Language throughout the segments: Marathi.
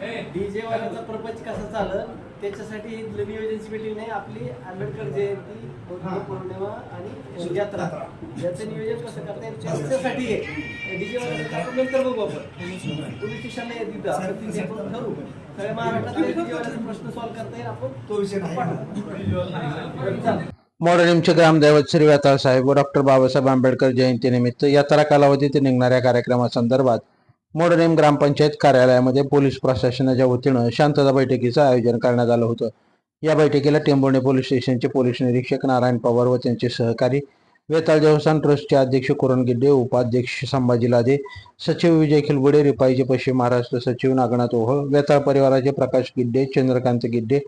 डीजे वाल्याचा प्रपंच कसा चालल त्याच्यासाठी नियोजनची मिटिंग नाही आपली आंबेडकर जयंती पौर्णिमा आणि यात्रा. याचं नियोजन कसं करता येईल? त्याच्यासाठी डीजे वाल्याचं आपण नंतर बघू आपण. पोलीस स्टेशनला येत तिथं. आपण तिथे आपण ठरवू. सगळ्या महाराष्ट्रात डीजे वाल्याचा प्रश्न सॉल्व्ह करता येईल. आपण तो विषय नाही. पाठवू. मोडणीमचे ग्रामदैवत श्री वेताळ साहेब व डॉक्टर बाबासाहेब आंबेडकर जयंतीनिमित्त यात्रा कालावधीत निघणाऱ्या कार्यक्रमासंदर्भात मोडनेम ग्रामपंचायत कार्यालयामध्ये पोलीस प्रशासनाच्या वतीनं शांतता बैठकीचं आयोजन करण्यात आलं होतं. या बैठकीला टेंबोर्णे पोलीस स्टेशनचे पोलीस निरीक्षक नारायण पवार व त्यांचे सहकारी वेताळ देवस्थान ट्रस्टचे अध्यक्ष कुरण गिड्डे उपाध्यक्ष संभाजी लादे सचिव विजय खिलबुडे रिपाईचे पश्चिम महाराष्ट्र सचिव नागनाथ ओहळ वेताळ परिवाराचे प्रकाश गिड्डे चंद्रकांत गिड्डे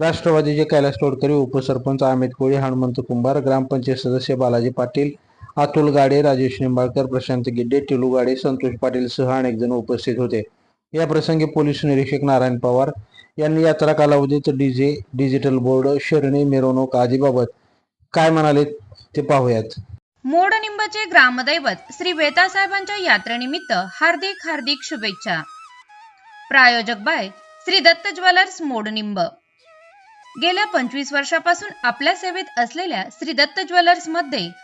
राष्ट्रवादीचे कैलास तोडकरी उपसरपंच अमित कोळी हनुमंत कुंभार ग्रामपंचायत सदस्य बालाजी पाटील अतुल गाडे राजेश निंबाळकर प्रशांत गिड्डे टिलू गाडे संतोष पाटील सह अनेक जण उपस्थित होते. या प्रसंगी पोलीस निरीक्षक नारायण पवार यांनी यात्रा कालावधीत डीजे डिजिटल बोर्ड शरणी मिरवणूक आदीबाबत काय म्हणाले ते पाहूयात. मोडनिंबचे ग्रामदैवत श्री वेतासाहेबांच्या यात्रेनिमित्त हार्दिक हार्दिक शुभेच्छा. प्रायोजक बाय श्री दत्त ज्वेलर्स मोडनिंब. गेल्या पंचवीस वर्षापासून आपल्या सेवेत असलेल्या श्री दत्त ज्वेलर्समध्ये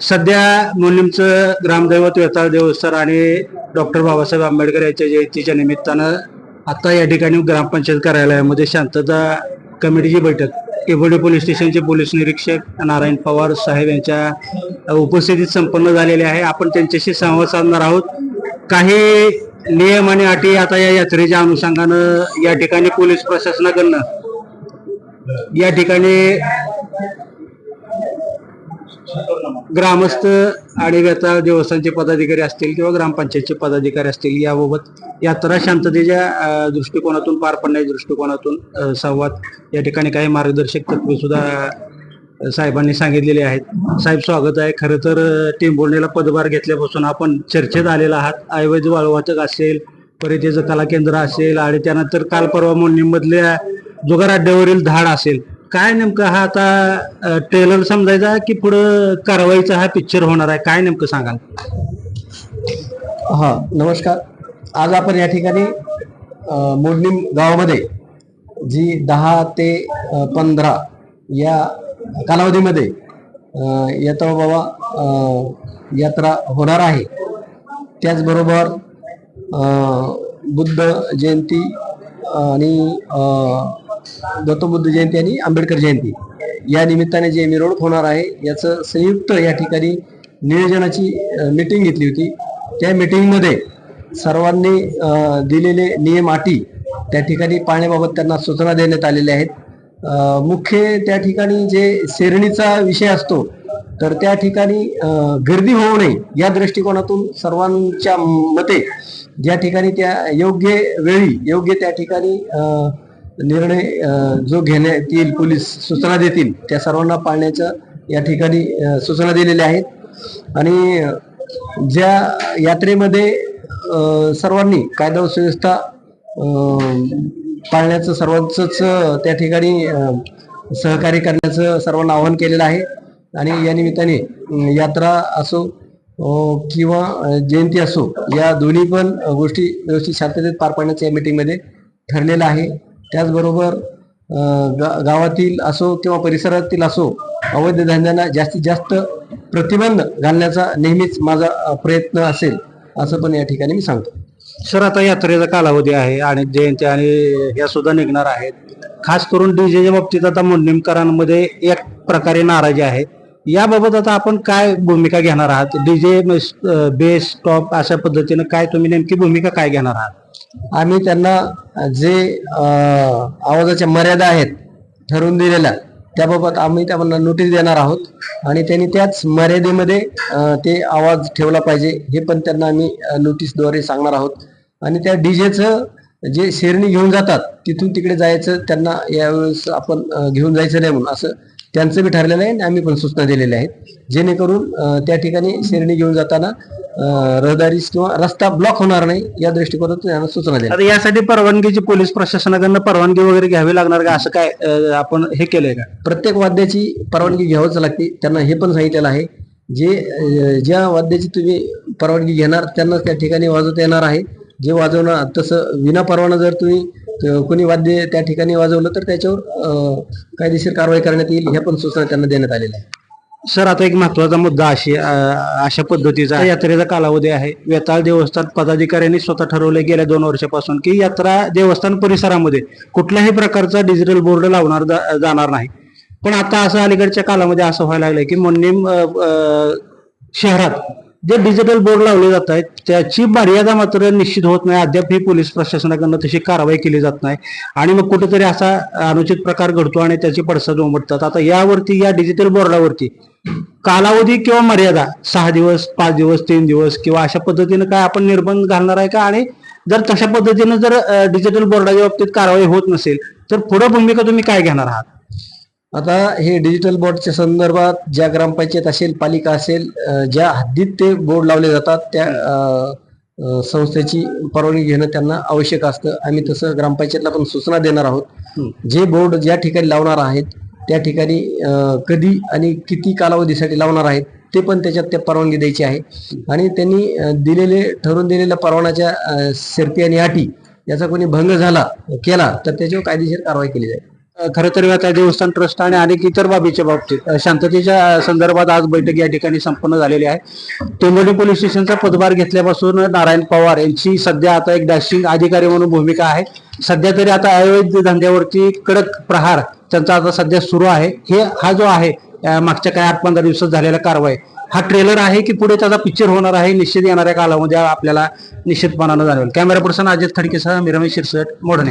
सध्या मुलींचं ग्रामदैवत वेताळ देवस्थान आणि डॉक्टर बाबासाहेब आंबेडकर यांच्या जयंतीच्या निमित्तानं आता या ठिकाणी ग्रामपंचायत कार्यालयामध्ये शांतता कमिटीची बैठक केवडी पोलीस स्टेशनचे पोलीस निरीक्षक नारायण पवार साहेब यांच्या उपस्थितीत संपन्न झालेले आहे. आपण त्यांच्याशी संवाद साधणार आहोत. काही नियम आणि अटी आता या यात्रेच्या अनुषंगानं या ठिकाणी पोलीस प्रशासनाकडनं या ठिकाणी ग्रामस्थ आणि आता देवस्थानचे पदाधिकारी असतील किंवा ग्रामपंचायतचे पदाधिकारी असतील याबाबत यात्रा शांततेच्या दृष्टिकोनातून पार पडण्याच्या दृष्टिकोनातून संवाद या ठिकाणी काही मार्गदर्शक तत्वे सुद्धा साहेबांनी सांगितलेले आहेत. साहेब स्वागत आहे. खरं तर अ, पदभार घेतल्यापासून आपण चर्चेत आलेला आहात. अवैध वाळवाचक असेल परिचयचं कला केंद्र असेल आणि त्यानंतर काल परवा मोडणीमधल्या जुगार अड्ड्यावरील धाड असेल. काय नेमकं हा आता ट्रेलर समजायचा की पुढं कारवाईचा हा पिक्चर होणार आहे? काय नेमकं सांगाल? हा नमस्कार. आज आपण या ठिकाणी अ, गावामध्ये जी दहा ते पंधरा या कालावधीमध्ये येतो बाबा यात्रा होणार आहे. त्याचबरोबर बुद्ध जयंती आणि दत्तबुद्ध गौतम बुद्ध जयंती आणि आंबेडकर जयंती. या निमित्ताने जे मिरवणूक होणार आहे याचं संयुक्त या ठिकाणी नियोजनाची मीटिंग घेतली होती. त्या मीटिंगमध्ये सर्वांनी दिलेले नियम अटी त्या ठिकाणी पाळण्याबाबत त्यांना सूचना देण्यात आलेल्या आहेत. मुख्य त्या ठिकाणी जे शेरणीचा विषय असतो तर त्या ठिकाणी गर्दी होऊ नये या दृष्टिकोनातून सर्वांच्या मते ज्या ठिकाणी त्या योग्य वेळी योग्य त्या ठिकाणी निर्णय जो घेण्यात येईल पोलीस सूचना देतील त्या सर्वांना पाळण्याच्या या ठिकाणी सूचना दिलेल्या आहेत. आणि ज्या यात्रेमध्ये सर्वांनी कायदा व सुव्यवस्था पाळण्याचं सर्वांचंच त्या ठिकाणी सहकार्य करण्याचं सर्वांना आवाहन केलेलं आहे. आणि या निमित्ताने यात्रा असो किंवा जयंती असो या दोन्ही पण गोष्टी व्यवस्थित शांततेत पार पाडण्याचं या मीटिंगमध्ये ठरलेलं आहे. त्याचबरोबर गा- गावातील असो किंवा परिसरातील असो अवैध धंद्यांना जास्तीत जास्त प्रतिबंध घालण्याचा नेहमीच माझा प्रयत्न असेल असं पण या ठिकाणी मी सांगतो. सर आता यात्रेचा कालावधी आहे आणि जयंती आणि या सुद्धा निघणार आहेत. खास करून डीजेच्या बाबतीत आता मुंडणीमकरांमध्ये एक प्रकारे नाराजी आहे. याबाबत आता आपण काय भूमिका घेणार आहात? डीजे बेस टॉप अशा पद्धतीनं काय तुम्ही नेमकी भूमिका काय घेणार आहात? आम्ही त्यांना जे आवाजाच्या मर्यादा आहेत ठरवून दिलेल्या त्याबाबत आम्ही त्यांना नोटीस देणार आहोत. आणि त्यांनी त्याच मर्यादेमध्ये ते आवाज ठेवला पाहिजे हे पण त्यांना आम्ही नोटीसद्वारे सांगणार आहोत. आणि त्या डीजेचं जे शेरणी घेऊन जातात तिथून तिकडे जायचं त्यांना यावेळेस आपण घेऊन जायचं नाही म्हणून असं त्यांचं बी ठरलेलं आहे आणि आम्ही पण सूचना दिलेल्या आहेत. जेणेकरून त्या ठिकाणी शेरणी घेऊन जाताना रहदारी किंवा रस्ता ब्लॉक होणार नाही या दृष्टिकोनातून त्यांना सूचना दिल्या. आता यासाठी परवानगीची पोलीस प्रशासनाकडनं परवानगी वगैरे घ्यावी लागणार का? असं काय अं, आपण हे केलंय का? प्रत्येक वाद्याची परवानगी घ्यावंच लागते त्यांना हे पण सांगितलेलं आहे. जे अ, ज्या वाद्याची तुम्ही परवानगी घेणार त्यांना त्या ठिकाणी वाजवता येणार आहे. जे वाजवणार तसं विना परवाना जर तुम्ही अ, कोणी वाद्य त्या ठिकाणी वाजवलं तर त्याच्यावर अ, कायदेशीर कारवाई करण्यात येईल ह्या पण सूचना त्यांना देण्यात आलेल्या आहेत. सर आता एक महत्त्वाचा मुद्दा अशी अशा पद्धतीचा यात्रेचा कालावधी आहे. वेताळ देवस्थान पदाधिकाऱ्यांनी स्वतः ठरवले गेल्या दोन वर्षापासून की यात्रा देवस्थान परिसरामध्ये कुठल्याही प्रकारचा डिजिटल बोर्ड लावणार जाणार नाही. पण आता असं अलीकडच्या कालामध्ये असं व्हायला लागलंय की मोन्नीम शहरात जे डिजिटल बोर्ड लावले जात आहेत त्याची मर्यादा मात्र निश्चित होत नाही. अद्याप ही पोलीस प्रशासनाकडनं तशी कारवाई केली जात नाही. आणि मग कुठेतरी असा अनुचित प्रकार घडतो आणि त्याची पडसाद उमटतात. आता यावरती या डिजिटल बोर्डावरती कालावधी किंवा मर्यादा सहा दिवस पाच दिवस तीन दिवस किंवा अशा पद्धतीनं काय आपण निर्बंध घालणार आहे का? आणि जर तशा पद्धतीनं जर डिजिटल बोर्डाच्या बाबतीत कारवाई होत नसेल तर पुढे भूमिका तुम्ही काय घेणार आहात? आता हे डिजिटल बोर्डच्या संदर्भात ज्या ग्रामपंचायत असेल पालिका असेल ज्या हद्दीत ते बोर्ड लावले जातात त्या संस्थेची परवानगी घेणं त्यांना आवश्यक असतं. आम्ही तसं ग्रामपंचायतला पण सूचना देणार आहोत. जे बोर्ड ज्या ठिकाणी लावणार आहेत त्या ठिकाणी कधी आणि किती कालावधीसाठी लावणार आहेत ते पण त्याच्यात त्या परवानगी द्यायची आहे. आणि त्यांनी दिलेले ठरवून दिलेल्या परवानाच्या शर्ती आणि अटी याचा कोणी भंग झाला केला तर त्याच्यावर कायदेशीर कारवाई केली जाईल. खरं तर आता देवस्थान ट्रस्ट आणि अनेक इतर बाबीच्या बाबतीत शांततेच्या संदर्भात आज बैठक या ठिकाणी संपन्न झालेली आहे. टेंबोली पोलीस स्टेशनचा पदभार घेतल्यापासून नारायण पवार यांची सध्या आता एक डॅशिंग अधिकारी म्हणून भूमिका आहे. सध्या तरी आता अवैध धंद्यावरती कडक प्रहार त्यांचा आता सध्या सुरू आहे. हे हा जो आहे मागच्या काही आठ पंधरा दिवसात झालेला कारवाई हा ट्रेलर आहे की पुढे त्याचा पिक्चर होणार आहे निश्चित येणाऱ्या कालामध्ये आपल्याला निश्चितपणानं जाणवेल. कॅमेरा पर्सन अजित खडकेसह मी शिरसट मोडणे